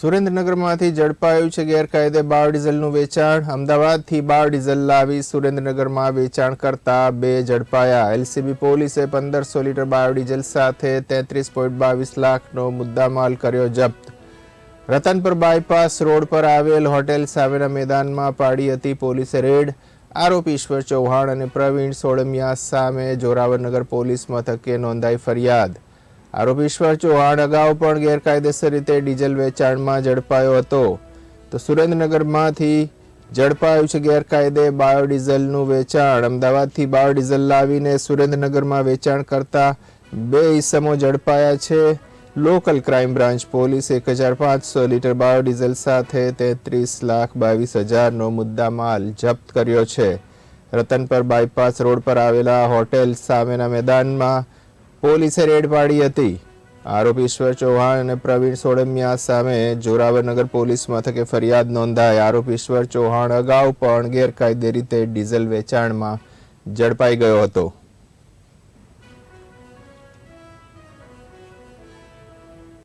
સુરેન્દ્રનગરમાંથી ઝડપાયું છે ગેરકાયદે બાયોડીઝલનું વેચાણ. અમદાવાદથી બાયોડીઝલ લાવી સુરેન્દ્રનગરમાં વેચાણ કરતા બે ઝડપાયા. એલસીબી પોલીસે પંદરસો લીટર બાયોડીઝલ સાથે તેત્રીસ પોઈન્ટ બાવીસ લાખનો મુદ્દામાલ કર્યો જપ્ત. રતનપુર બાયપાસ રોડ પર આવેલ હોટેલ સામેના મેદાનમાં પાડી હતી પોલીસે રેડ. આરોપી ઈશ્વર ચૌહાણ અને પ્રવીણ સોળમિયા સામે જોરાવરનગર પોલીસ મથકે નોંધાઈ ફરિયાદ. આરોપી ઈશ્વર ચૌહાણ અગાઉ પણ ગેરકાયદેસર રીતે ડીઝલ વેચાણમાં ઝડપાયો હતો. તો સુરેન્દ્રનગરમાંથી ઝડપાયું છે ગેરકાયદે બાયોડીઝલનું વેચાણ. અમદાવાદથી બાયોડીઝલ લાવીને સુરેન્દ્રનગરમાં વેચાણ કરતા બે ઈસમો ઝડપાયા છે. લોકલ ક્રાઇમ બ્રાન્ચ પોલીસ એક હજાર પાંચસો લીટર બાયોડીઝલ સાથે તેત્રીસ લાખ બાવીસ હજારનો મુદ્દામાલ જપ્ત કર્યો છે. રતનપર બાયપાસ રોડ પર આવેલા હોટેલ સામેના મેદાનમાં પોલીસે રેડ પાડી હતી. આરોપી ઈશ્વર ચૌહાણ અને પ્રવીણ સોડમિયા સામે જોરાવરનગર પોલીસ મથકે ફરિયાદ નોંધાઈ. આરોપી ઈશ્વર ચૌહાણ અગાઉ પણ ગેરકાયદે રીતે ડીઝલ વેચાણમાં ઝડપાઈ ગયો હતો.